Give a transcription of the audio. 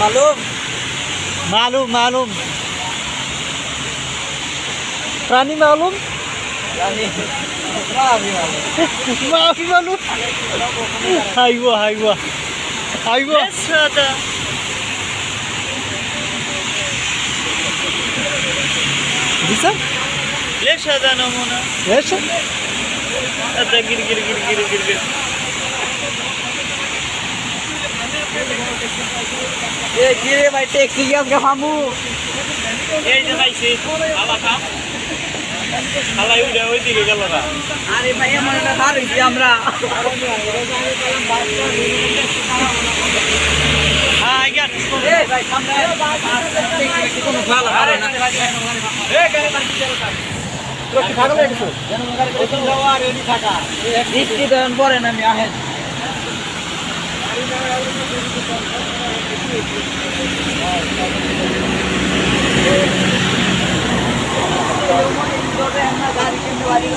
মালুম। মালুম মালুম। প্রাণী মালুম? প্রাণী মাফি মালুম। মাফি মালুম। হাইওয়া হাইওয়া হাইওয়া। দিছা? লেশা Yaşa. Hadi gir gir gir gir gir gir. কিরে ভাই ট্যাক্সি আজকে ফামু এই যে ভাই খালা খা খালাই উঠে ওই দিকে গেল না আরে ভাই আমার ধার হইছি আমরা হ্যাঁ ভাই সামনে কোনো ভালো হারে না বৃষ্টি তখন পরে না আমি আহেন গাড়ি কিন্তু বাড়ি